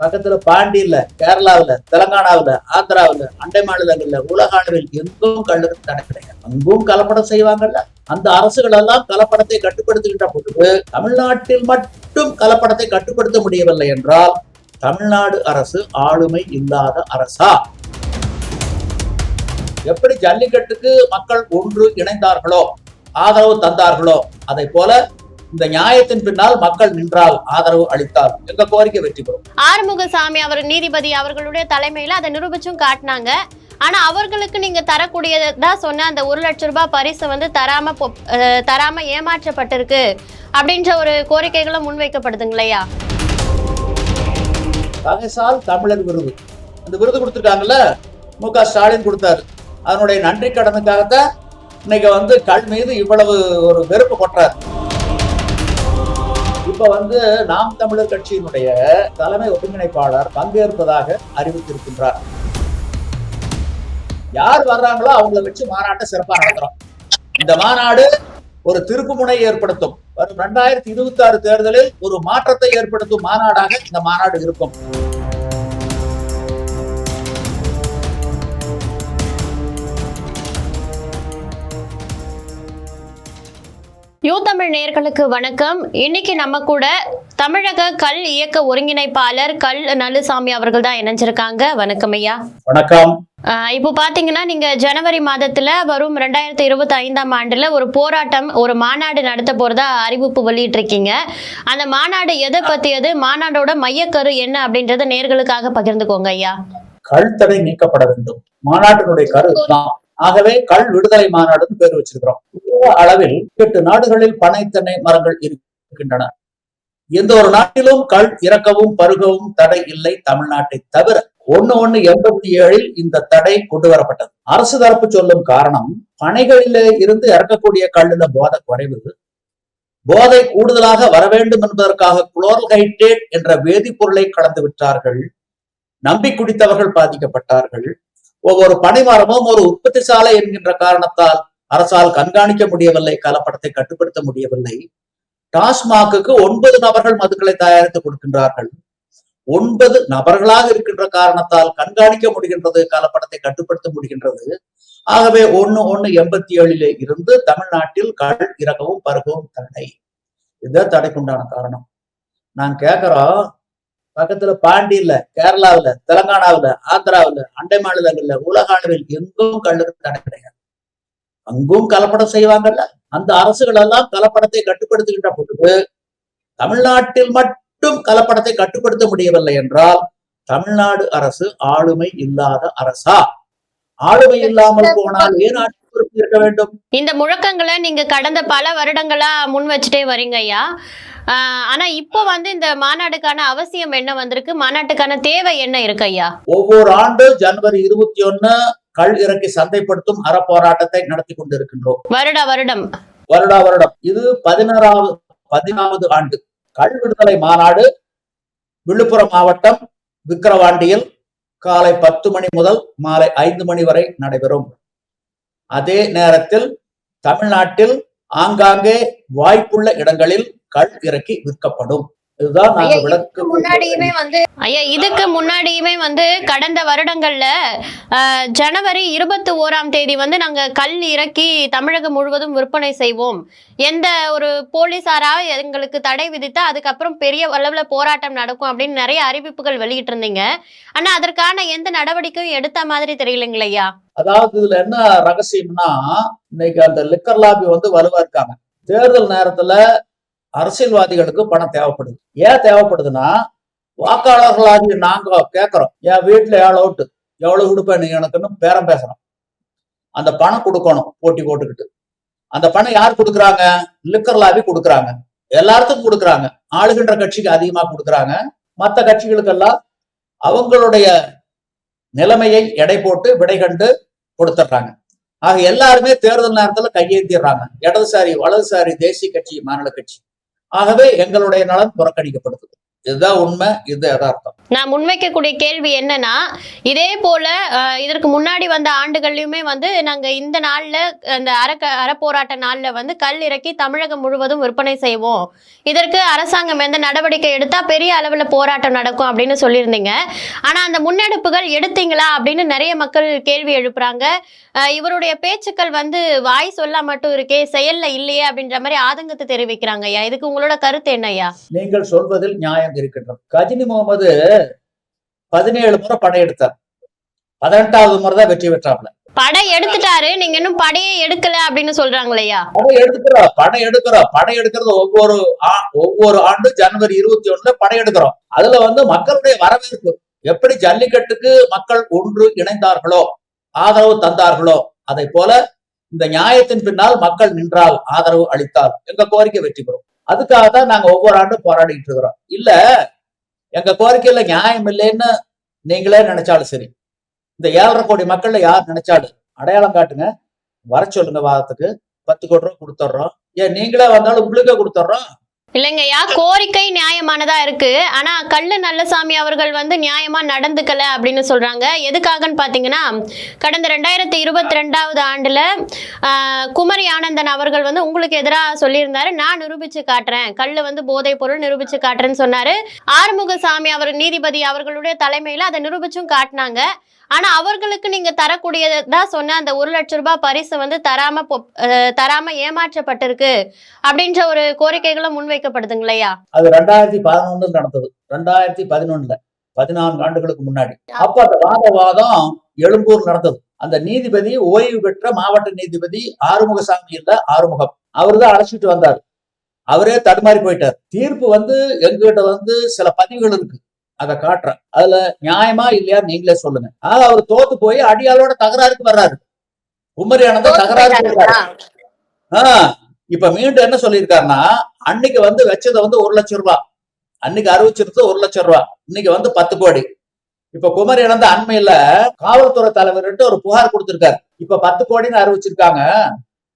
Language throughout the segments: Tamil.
பக்கத்துல பாண்டியில கேரளாவில தெலங்கானாவில ஆந்திராவுல அண்டை மாநிலங்கள்ல உலக அளவில் எங்கும் கல்லூரி தடை கிடையாது. அங்கும் கலப்படம் செய்வாங்கல்ல? அந்த அரசுகள் எல்லாம் கலப்படத்தை கட்டுப்படுத்துகின்ற பொழுது தமிழ்நாட்டில் மட்டும் கலப்படத்தை கட்டுப்படுத்த முடியவில்லை என்றால் தமிழ்நாடு அரசு ஆளுமை இல்லாத அரசா? எப்படி ஜல்லிக்கட்டுக்கு மக்கள் ஒன்று இணைந்தார்களோ ஆதரவு தந்தார்களோ அதை போல இந்த நியாயத்தின் பின்னால் மக்கள் நின்றால் ஆதரவு அளித்தால் எங்க கோரிக்கை வெற்றி பெறும்? ஆறுமுகசாமி அவர் நீதிபதி அவர்களுடைய தலைமையில அதை நிரூபிச்சும் காட்டினாங்க. ஆனா அவர்களுக்கு நீங்க தரக்கூடியதா சொன்ன அந்த ஒரு லட்சம் ரூபாய் பரிசு வந்து தராம தராம ஏமாற்றப்பட்டிருக்கு அப்படின்ற ஒரு கோரிக்கைகளும் முன்வைக்கப்படுதுங்களையா? பகைசால் தமிழர் விருது. அந்த விருது கொடுத்துருக்காங்கல்ல? மு க ஸ்டாலின் கொடுத்தாரு. அதனுடைய நன்றி கடனுக்காகத்தான் இன்னைக்கு வந்து கல் மீது இவ்வளவு ஒரு வெறுப்பு கொட்டுறாரு. இப்ப வந்து நாம் தமிழர் கட்சியினுடைய தலைமை ஒருங்கிணைப்பாளர் பங்கேற்பதாக அறிவித்திருக்கின்றார். யார் வர்றாங்களோ அவங்கள வச்சு மாநாட்டை சிறப்பாக நடத்துறோம். இந்த மாநாடு ஒரு திருப்புமுனை ஏற்படுத்தும். வரும் இரண்டாயிரத்தி இருபத்தி ஆறு தேர்தலில் ஒரு மாற்றத்தை ஏற்படுத்தும் மாநாடாக இந்த மாநாடு இருக்கும். யூ தமிழ் நேயர்களுக்கு வணக்கம். இன்னைக்கு நம்ம கூட தமிழக கல் இயக்க ஒருங்கிணைப்பாளர் கல் நல்லுசாமி அவர்கள் தான் இணைஞ்சிருக்காங்க. வணக்கம் ஐயா. வணக்கம். இப்போ பாத்தீங்கன்னா நீங்க ஜனவரி மாதத்துல வரும் ரெண்டாயிரத்தி இருபத்தி ஐந்தாம் ஆண்டுல ஒரு போராட்டம் ஒரு மாநாடு நடத்த போறதா அறிவிப்பு வெளியிட்டிருக்கீங்க. அந்த மாநாடு எதை பத்தியது மாநாடோட மையக்கரு என்ன அப்படின்றத நேர்களுக்காக பகிர்ந்துக்கோங்க ஐயா. கள் தடை நீக்கப்பட வேண்டும். மாநாட்டினுடைய கரு ஆகவே கள் விடுதலை மாநாடுன்னு பேர் வச்சிருக்கிறோம். உலக அளவில் எட்டு நாடுகளில் பனை தென்னை மரங்கள் இருக்கின்றன. எந்த ஒரு நாட்டிலும் கல் இறக்கவும் பருகவும் தடை இல்லை தமிழ்நாட்டை தவிர ஒன்னு ஒண்ணு எண்பத்தி ஏழில் இந்த தடை கொண்டு வரப்பட்டது. அரசு தரப்பு சொல்லும் காரணம் பனைகளில இருந்து இறக்கக்கூடிய கல்லுல போதை குறைவு. போதை கூடுதலாக வர வேண்டும் என்பதற்காக குளோர்ஹைட்ரேட் என்ற வேதிப்பொருளை கலந்து விட்டார்கள் நம்பி குடித்தவர்கள் பாதிக்கப்பட்டார்கள். ஒவ்வொரு பனைமரமும் ஒரு உற்பத்தி சாலை என்கின்ற காரணத்தால் அரசால் கண்காணிக்க முடியவில்லை கலப்படத்தை கட்டுப்படுத்த முடியவில்லை. டாஸ்மாகுக்கு ஒன்பது நபர்கள் மதுக்களை தயாரித்து கொடுக்கின்றார்கள். ஒன்பது நபர்களாக இருக்கின்ற காரணத்தால் கண்காணிக்க முடிகின்றது கலப்படத்தை கட்டுப்படுத்த முடிகின்றது. ஆகவே ஒண்ணு ஒண்ணு எண்பத்தி ஏழிலே இருந்து தமிழ்நாட்டில் கள் இறக்கவும் பருகவும் தடை. இதுதான் தடைக்குண்டான காரணம். நான் கேக்குறோம் பக்கத்துல பாண்டியில கேரளாவுல தெலங்கானாவுல ஆந்திராவுல அண்டை மாநிலங்கள்ல உலக அளவில் எங்கும் கல்லுக்கு தடை கிடையாது. அங்கும் கலப்படம் செய்வாங்கல்ல? அந்த அரசுகள் எல்லாம் கலப்படத்தை கட்டுப்படுத்துகின்ற பொழுது தமிழ்நாட்டில் மட்டும் கலப்படத்தை கட்டுப்படுத்த முடியவில்லை என்றால் தமிழ்நாடு அரசு ஆளுமை இல்லாத அரசா? ஆளுமை இல்லாமல் போனால் ஏன் ஆட்சி இருக்க வேண்டும்? இந்த முழக்கங்களை நீங்க கடந்த பல வருடங்களா முன் வச்சுட்டே வரீங்க ஐயா. ஆனா இப்போ வந்து இந்த மாநாடுக்கான அவசியம் என்ன வந்திருக்கு? மாநாட்டுக்கான தேவை என்ன இருக்கு ஐயா? ஒவ்வொரு ஆண்டு ஜனவரி இருபத்தி ஒண்ணு கள் இறக்கி சந்தைப்படுத்தும் அறப்போராட்டத்தை நடத்தி கொண்டிருக்கின்றோம். வருட வருடம். வருடா வருடம். இது பதினாறாவது பதினாவது ஆண்டு. கள் விடுதலை மாநாடு விழுப்புரம் மாவட்டம் விக்கிரவாண்டியில் காலை பத்து மணி முதல் மாலை ஐந்து மணி வரை நடைபெறும். அதே நேரத்தில் தமிழ்நாட்டில் ஆங்காங்கே வாய்ப்புள்ள இடங்களில் கள் இறக்கி விற்கப்படும். இதுக்கு முன்னாடியுமே வந்து கடந்த வருடங்கள்ல ஜனவரி இருபத்தி ஓராம் தேதி வந்து நாங்க கல் இறக்கி தமிழகம் முழுவதும் விற்பனை செய்வோம். எந்த ஒரு போலீசாரா எங்களுக்கு தடை விதித்தா அதுக்கப்புறம் பெரிய அளவுல போராட்டம் நடக்கும் அப்படின்னு நிறைய அறிவிப்புகள் வெளியிட்டு இருந்தீங்க ஆனா அதற்கான எந்த நடவடிக்கையும் எடுத்த மாதிரி தெரியலைங்களையா அதாவது இதுல என்ன ரகசியம்னா இன்னைக்கு அந்த லிக்கர் லாபி வந்து வலுவா இருக்காங்க. தேர்தல் நேரத்துல அரசியல்வாதிகளுக்கு பணம் தேவைப்படுது. ஏன் தேவைப்படுதுன்னா வாக்காளர்களாகிய நாங்க கேட்கறோம் என் வீட்டுல ஏழு அவுட்டு எவ்வளவு கொடுப்பேன் நீ எனக்குன்னு பேரம் பேசணும். அந்த பணம் கொடுக்கணும் போட்டி போட்டுக்கிட்டு. அந்த பணம் யார் கொடுக்குறாங்க? லிக்கர் லாபி கொடுக்குறாங்க. எல்லாத்துக்கும் கொடுக்குறாங்க. ஆளுகின்ற கட்சிக்கு அதிகமா கொடுக்குறாங்க. மற்ற கட்சிகளுக்கெல்லாம் அவங்களுடைய நிலைமையை எடை போட்டு விடை கண்டு கொடுத்துட்றாங்க. ஆக எல்லாருமே தேர்தல் நேரத்துல கையேந்திடுறாங்க இடதுசாரி வலதுசாரி தேசிய கட்சி மாநில கட்சி. ஆகவே எங்களுடைய நலன் புறக்கணிக்கப்படுது இதுதான் உண்மை இது யதார்த்தம். நான் முன்வைக்கக்கூடிய கேள்வி என்னன்னா இதே போல இதற்கு முன்னாடி வந்த ஆண்டுகள்லயுமே வந்து நாங்க இந்த நாள்ல அந்த அறக்க அறப்போராட்ட நாள்ல வந்து கல் இறக்கி தமிழகம் முழுவதும் விற்பனை செய்வோம். இதற்கு அரசாங்கம் எந்த நடவடிக்கை எடுத்தா பெரிய அளவுல போராட்டம் நடக்கும் அப்படின்னு சொல்லியிருந்தீங்க. ஆனா அந்த முன்னெடுப்புகள் எடுத்தீங்களா அப்படின்னு நிறைய மக்கள் கேள்வி எழுப்புறாங்க. இவருடைய பேச்சுக்கள் வந்து வாய் சொல்ல மட்டும் இருக்கே செயல்ல இல்லையே அப்படின்ற மாதிரி ஆதங்கத்தை தெரிவிக்கிறாங்க ஐயா. இதுக்கு உங்களோட கருத்து என்ன ஐயா நீங்கள் சொல்வதில் நியாயம். இருக்கின்றது கஜினி முகமது பதினேழு முறை படையெடுத்தார் பதினெட்டாவது முறை தான் வெற்றி பெற்றாப்ல படை எடுத்துட்டாரு நீங்க இன்னும் படையே எடுக்கல அப்படின்னு சொல்றாங்களையா படை எடுக்கிறோம் படை எடுக்கிறோம். படை எடுக்கிறது ஒவ்வொரு ஒவ்வொரு ஆண்டு ஜனவரி இருபத்தி ஒண்ணுல படை எடுக்கிறோம். அதுல வந்து மக்களுடைய வரவேற்பு எப்படி ஜல்லிக்கட்டுக்கு மக்கள் ஒன்று இணைந்தார்களோ ஆதரவு தந்தார்களோ அதை போல இந்த நியாயத்தின் பின்னால் மக்கள் நின்றால் ஆதரவு அளித்தால் எங்க கோரிக்கை வெற்றி பெறும். அதுக்காக தான் நாங்க ஒவ்வொரு ஆண்டும் போராடிட்டு இருக்கிறோம். இல்ல எங்க கோரிக்கையில நியாயம் இல்லைன்னு நீங்களே நினைச்சாலும் சரி. இந்த ஏழரை கோடி மக்கள்ல யார் நினைச்சாலும் அடையாளம் காட்டுங்க. வர சொல்லுங்க வாதத்துக்கு பத்து கோடி ரூபா கொடுத்துட்றோம் ஏன் நீங்களே வந்தாலும் உங்களுக்கே கொடுத்துட்றோம் இல்லைங்கய்யா கோரிக்கை நியாயமானதா இருக்கு. ஆனா கல்லு நல்லசாமி அவர்கள் வந்து நியாயமா நடந்துக்கல அப்படின்னு சொல்றாங்க. எதுக்காகன்னு பாத்தீங்கன்னா கடந்த ரெண்டாயிரத்தி இருபத்தி ரெண்டாவது ஆண்டுல குமரி ஆனந்தன் அவர்கள் வந்து உங்களுக்கு எதிராக சொல்லியிருந்தாரு நான் நிரூபிச்சு காட்டுறேன். கல்லு வந்து போதைப் பொருள் நிரூபிச்சு காட்டுறேன்னு சொன்னாரு. ஆறுமுகசாமி அவர் நீதிபதி அவர்களுடைய தலைமையில அதை நிரூபிச்சும் காட்டினாங்க. ஆனா அவர்களுக்கு நீங்க தரக்கூடியதா சொன்ன அந்த ஒரு லட்சம் ரூபாய் பரிசு வந்து தராம தராம ஏமாற்றப்பட்டிருக்கு அப்படின்ற ஒரு கோரிக்கைகளும் முன்வைக்கப்படுதுங்களையா? அது ரெண்டாயிரத்தி பதினொன்னுல நடந்தது. ரெண்டாயிரத்தி பதினொன்னுல பதினான்கு ஆண்டுகளுக்கு முன்னாடி. அப்ப அந்த வாதவாதம் எழும்பூர் நடந்தது. அந்த நீதிபதி ஓய்வு பெற்ற மாவட்ட நீதிபதி ஆறுமுகசாமி இல்ல ஆறுமுகம் அவர்தான் அழைச்சிட்டு வந்தார். அவரே தடுமாறி போயிட்டார். தீர்ப்பு வந்து எங்ககிட்ட வந்து சில பதிவுகள் இருக்கு. அதை காட்டுறேன். அதுல நியாயமா இல்லையா நீங்களே சொல்லுங்க. ஆக அவர் தோத்து போய் அடியாளோட தகராறுக்கு வர்றாரு. குமரி ஆனந்தம் தகராறுக்கு வர்றாரு ஆஹ் இப்ப மீண்டும் என்ன சொல்லியிருக்காருன்னா அன்னைக்கு வந்து வச்சது வந்து ஒரு லட்சம் ரூபாய் அன்னைக்கு அறிவிச்சிருந்தது ஒரு லட்சம் ரூபாய் இன்னைக்கு வந்து பத்து கோடி. இப்ப குமரி இழந்த அண்மையில காவல்துறை தலைவர்கிட்ட ஒரு புகார் கொடுத்திருக்காரு. இப்ப பத்து கோடின்னு அறிவிச்சிருக்காங்க.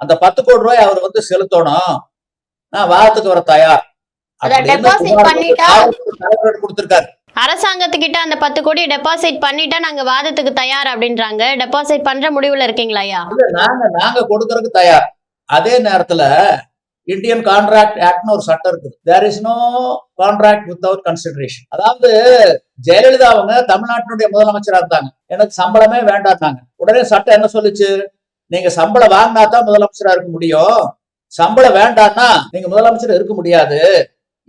அந்த பத்து கோடி ரூபாய் அவர் வந்து செலுத்தணும். நான் வாரத்துக்கு வர தயார். அப்படின்னு கொடுத்திருக்காரு. அரசாங்கத்துக்கிட்ட அந்த பத்து கோடி டெபாசிட் பண்ணிட்டா நாங்க வாதத்துக்கு தயார் அப்படின்றாங்க. டெபாசிட் பண்ற முடிவுல இருக்கீங்களா ஐயா? நாங்க நாங்க கொடுக்கறதுக்கு தயார். அதே நேரத்துல இந்தியன் கான்ட்ராக்ட் ஆக்ட்னு ஒரு சட்டம் இருக்குது. There is no contract without consideration அதாவது ஜெயலலிதா அவங்க தமிழ்நாட்டினுடைய முதலமைச்சரா இருந்தாங்க. எனக்கு சம்பளமே வேண்டாம்னாங்க. உடனே சட்டம் என்ன சொல்லுச்சு? நீங்க சம்பளம் வாங்கினா தான் முதலமைச்சரா இருக்க முடியும். சம்பளம் வேண்டாம்னா நீங்க முதலமைச்சர் இருக்க முடியாது.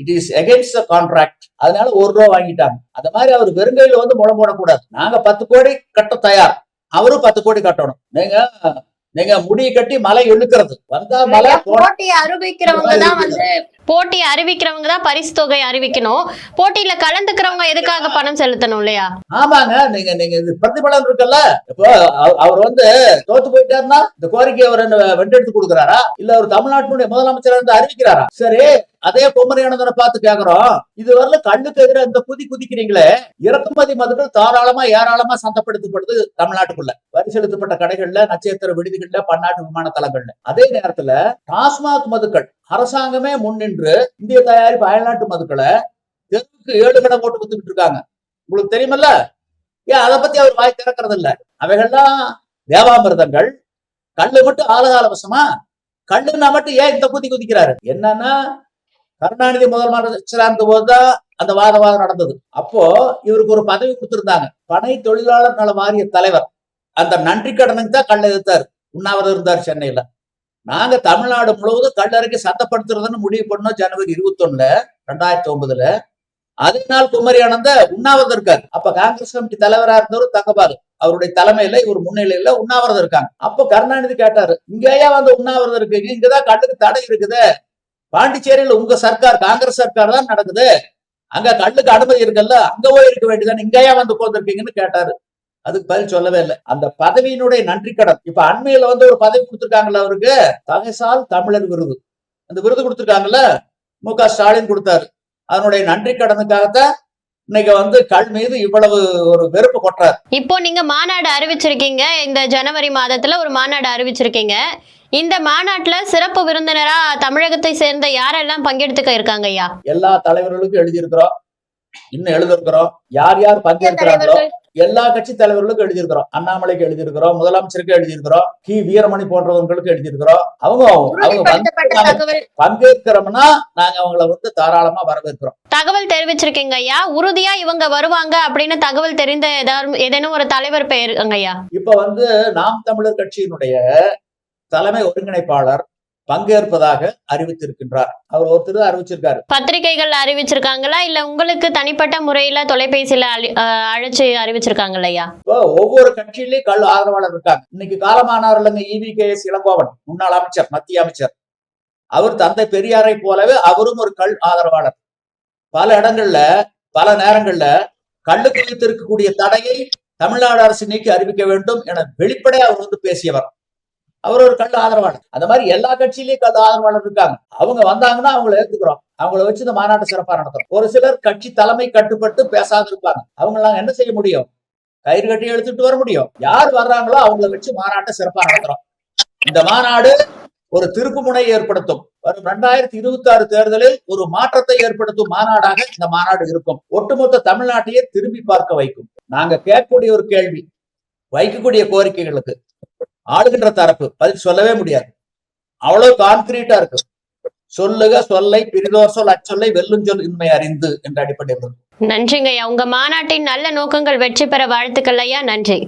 It is against the contract அதனால ஒரு ரூபா வாங்கிட்டாங்க. அந்த மாதிரி அவர் வெறுங்கையில வந்து முளம் போடக்கூடாது. நாங்க பத்து கோடி கட்ட தயார். அவரும் பத்து கோடி கட்டணும். நீங்க நீங்க முடி கட்டி மலை இழுக்கிறது. வந்தா மலை போட்டி அறிவிக்கிறவங்க தான் வந்து போட்டி அறிவிக்கிறவங்க தான் பரிசு தொகை அறிவிக்கணும். போட்டியில கலந்துக்கிறவங்க எதுக்காக பணம் செலுத்தணும் இல்லையா? ஆமாங்க. நீங்க நீங்க இது பிரதிபலன் இருக்குல்ல. இப்போ அவ- அவர் வந்து தோத்து போயிட்டாருன்னா இந்த கோரிக்கை அவர் வென்றெடுத்து கொடுக்குறாரா? இல்ல அவர் தமிழ்நாட்டினுடைய முதலமைச்சர் இருந்து அறிவிக்கிறாரா? சரி அதே குமரியானந்தனை பார்த்து கேக்குறோம். இது வரல கண்ணுக்கு எதிராக இந்த குதி குதிக்கிறீங்களே இறக்குமதி மதுக்கள் தாராளமா ஏராளமா சந்தப்படுத்தப்படுது தமிழ்நாட்டுக்குள்ள. வரி செலுத்தப்பட்ட கடைகள்ல நட்சத்திர விடுதிகள்ல பன்னாட்டு விமான தளங்கள்ல அதே நேரத்துல டாஸ்மாக் மதுக்கள் அரசாங்கமே முன்னின்று இந்திய தயாரிப்பு அயல்நாட்டு மதுக்களை தெருக்கு ஏழு கடை போட்டு வித்துக்கிட்டு இருக்காங்க. உங்களுக்கு தெரியுமல்ல? ஏன் அதை பத்தி அவர் வாய் திறக்கிறது இல்ல அவைகள்லாம் தேவாமிர்தங்கள் கல்லு மட்டும் ஆலகாலவசமா கல்லுன்னா மட்டும் ஏன் இந்த குதி குதிக்கிறாரு? என்னன்னா கருணாநிதி முதலமைச்சரா இருந்த போதுதான் அந்த வாதவாதம் நடந்தது. அப்போ இவருக்கு ஒரு பதவி கொடுத்திருந்தாங்க. பனை தொழிலாளர் நல வாரிய தலைவர். அந்த நன்றி கடனுக்கு தான் கல் எதிர்த்தாரு உண்ணாவிரதம் இருந்தார் சென்னையில. நாங்க தமிழ்நாடு முழுவதும் கல்லறைக்கு சத்தப்படுத்துறதுன்னு முடிவு பண்ணோம் ஜனவரி இருபத்தி ஒண்ணுல ரெண்டாயிரத்தி ஒன்பதுல அதே நாள் குமரி ஆனந்த உண்ணாவிரதம் இருக்காரு. அப்ப காங்கிரஸ் கமிட்டி தலைவரா இருந்தவர் தங்கபாலு. அவருடைய தலைமையில இவர் முன்னிலையில உண்ணாவிரதம் இருக்காங்க. அப்போ கருணாநிதி கேட்டாரு இங்கேயா வந்து உண்ணாவிரதம் இருக்கீங்க? இங்கதான் கல்லுக்கு தடை இருக்குது. பாண்டிச்சேரியில உங்க சர்க்கார் காங்கிரஸ் சர்க்கார் தான் நடக்குது. அங்க கல்லுக்கு அனுமதி இருக்குல்ல அங்க போய் இருக்க வேண்டியதானே இங்கேயா வந்து போந்திருக்கீங்கன்னு கேட்டாரு. அதுக்கு பதில் சொல்லவே இல்லை. அந்த பதவியினுடைய நன்றி கடன் இப்ப அண்மையில வந்து ஒரு பதவி கொடுத்துருக்காங்கல்ல அவருக்கு தகைசால் தமிழர் விருது. அந்த விருது கொடுத்துருக்காங்கல்ல மு க ஸ்டாலின் கொடுத்தாரு. அதனுடைய நன்றி கடனுக்காகத்தான் இன்னைக்கு வந்து கல் மீது இவ்வளவு ஒரு வெறுப்பு கொட்டுறாரு. இப்போ நீங்க மாநாடு அறிவிச்சிருக்கீங்க. இந்த ஜனவரி மாதத்துல ஒரு மாநாடு அறிவிச்சிருக்கீங்க. இந்த மாநாட்டுல சிறப்பு விருந்தினரா தமிழகத்தை சேர்ந்த யாரெல்லாம் பங்கெடுத்துக்க இருக்காங்க ஐயா? எல்லா தலைவர்களுக்கும் எழுதியிருக்கிறோம். இன்னும் எழுதிருக்கிறோம் யார் யார் பங்கேற்கிறாங்களோ எல்லா கட்சி தலைவர்களுக்கும் எழுதியிருக்கிறோம். அண்ணாமலைக்கு எழுதியிருக்கிறோம். முதலமைச்சருக்கு எழுதியிருக்கிறோம். கி. வீரமணி போன்றவர்களுக்கு எழுதியிருக்கிறோம். அவங்க அவங்க பங்கேற்கிறோம்னா நாங்க அவங்கள வந்து தாராளமா வரவேற்கிறோம். தகவல் தெரிவிச்சிருக்கீங்க ஐயா. உறுதியா இவங்க வருவாங்க அப்படின்னு தகவல் தெரிந்த ஏதாவது ஏதேனும் ஒரு தலைவர் பெயருங்க ஐயா? இப்ப வந்து நாம் தமிழர் கட்சியினுடைய தலைமை ஒருங்கிணைப்பாளர் பங்கேற்பதாக அறிவித்திருக்கின்றார். அவர் ஒருத்தர் தான் அறிவிச்சிருக்காரு. பத்திரிகைகள் அறிவிச்சிருக்காங்களா? இல்ல உங்களுக்கு தனிப்பட்ட முறையில தொலைபேசியில அழைச்சு அறிவிச்சிருக்காங்களா ஐயா? இப்போ ஒவ்வொரு கட்சியிலயும் கல் ஆதரவாளர் இருக்காங்க. இன்னைக்கு காலமானார் இல்லைங்க இவி கே எஸ் இளங்கோவன் முன்னாள் அமைச்சர் மத்திய அமைச்சர். அவர் தந்தை பெரியாரை போலவே அவரும் ஒரு கல் ஆதரவாளர். பல இடங்கள்ல பல நேரங்கள்ல கல்லுக்கு வைத்திருக்கக்கூடிய தடையை தமிழ்நாடு அரசு நீக்கி அறிவிக்க வேண்டும் என வெளிப்படையா அவர் வந்து பேசியவர். அவர் ஒரு கல் ஆதரவாளர் அந்த மாதிரி எல்லா கட்சியிலயும் கல் ஆதரவாளர் இருக்காங்க. அவங்க வந்தாங்கன்னா அவங்கள ஏத்துக்கிறோம். அவங்கள வச்சு இந்த மாநாட்டை சிறப்பா நடத்துறோம். ஒரு சிலர் கட்சி தலைமை கட்டுப்பட்டு பேசாத இருப்பாங்க. அவங்க நாங்க என்ன செய்ய முடியும்? கயிறு கட்டி எடுத்துட்டு வர முடியும். யார் வர்றாங்களோ அவங்கள வச்சு மாநாட்டை சிறப்பா நடத்துறோம். இந்த மாநாடு ஒரு திருப்புமுனை ஏற்படுத்தும். வரும் ரெண்டாயிரத்தி இருபத்தி ஆறு தேர்தலில் ஒரு மாற்றத்தை ஏற்படுத்தும் மாநாடாக இந்த மாநாடு இருக்கும். ஒட்டுமொத்த தமிழ்நாட்டையே திரும்பி பார்க்க வைக்கும். நாங்க கேட்கக்கூடிய ஒரு கேள்வி வைக்கக்கூடிய கோரிக்கைகளுக்கு. ஆளுகின்ற தரப்பு. பதில் சொல்லவே முடியாது. அவ்வளவு கான்கிரீட்டா இருக்கு. சொல்லுக சொல்லை பிரிதோர் சொல் அச்சொல்லை வெல்லும் சொல் இன்மை அறிந்து என்ற அடிப்படையில் நன்றிங்கய்யா நன்றிங்க ஐயா. உங்க மாநாட்டின் நல்ல நோக்கங்கள் வெற்றி பெற வாழ்த்துக்கள் ஐயா. நன்றி.